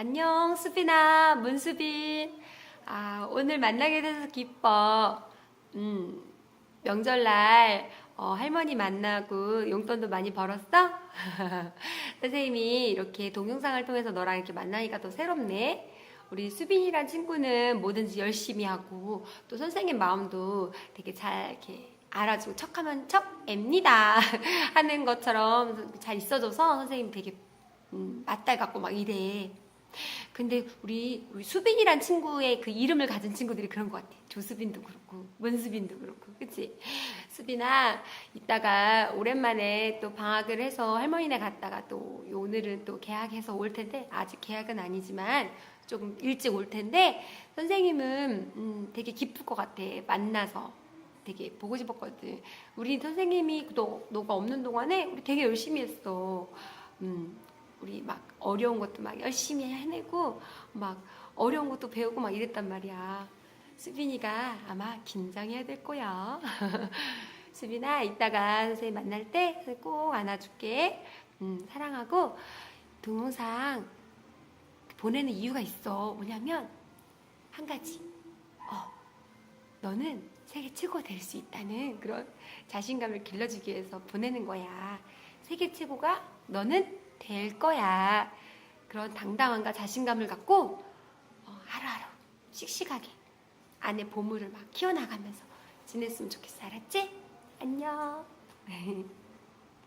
안녕, 수빈아, 문수빈. 아, 오늘 만나게 돼서 기뻐. 음, 명절날 어, 할머니 만나고 용돈도 많이 벌었어? 선생님이 이렇게 동영상을 통해서 너랑 이렇게 만나니까 더 새롭네. 우리 수빈이란 친구는 뭐든지 열심히 하고 또 선생님 마음도 되게 잘 이렇게 알아주고 척하면 척 앱니다 하는 것처럼 잘 있어줘서 선생님 되게 음, 맞달 같고 막 이래. 근데 우리, 우리 수빈이란 친구의 그 이름을 가진 친구들이 그런 것 같아. 조수빈도 그렇고, 문수빈도 그렇고, 그치? 수빈아, 이따가 오랜만에 또 방학을 해서 할머니네 갔다가 또 오늘은 또 계약해서 올 텐데, 아직 계약은 아니지만 조금 일찍 올 텐데, 선생님은 음, 되게 기쁠 것 같아. 만나서. 되게 보고 싶었거든. 우리 선생님이 너, 너가 없는 동안에 우리 되게 열심히 했어. 음, 우리 막 어려운 것도 막 열심히 해내고 막 어려운 것도 배우고 막 이랬단 말이야. 수빈이가 아마 긴장해야 될 거야. 수빈아, 이따가 선생님 만날 때 꼭 안아줄게. 음, 사랑하고 동영상 보내는 이유가 있어. 뭐냐면 한 가지. 어, 너는 세계 최고가 될수 있다는 그런 자신감을 길러주기 위해서 보내는 거야. 세계 최고가 너는 될 거야. 그런 당당함과 자신감을 갖고 어, 하루하루 씩씩하게 안에 보물을 막 키워나가면서 지냈으면 좋겠어. 알았지? 안녕.